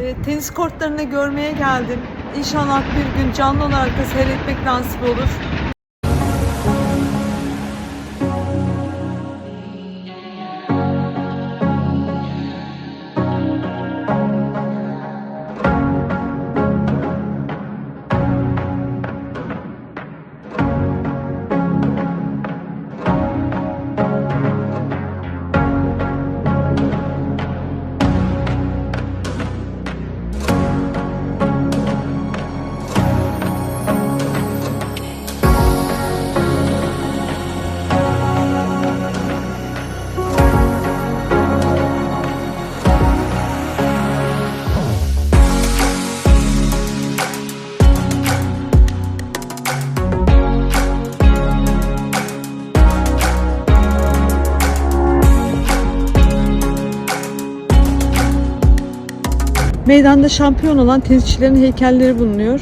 E, tenis kortlarını görmeye geldim. İnşallah bir gün canlı olarak da seyretmek nasip olur. Meydanda şampiyon olan tenisçilerin heykelleri bulunuyor.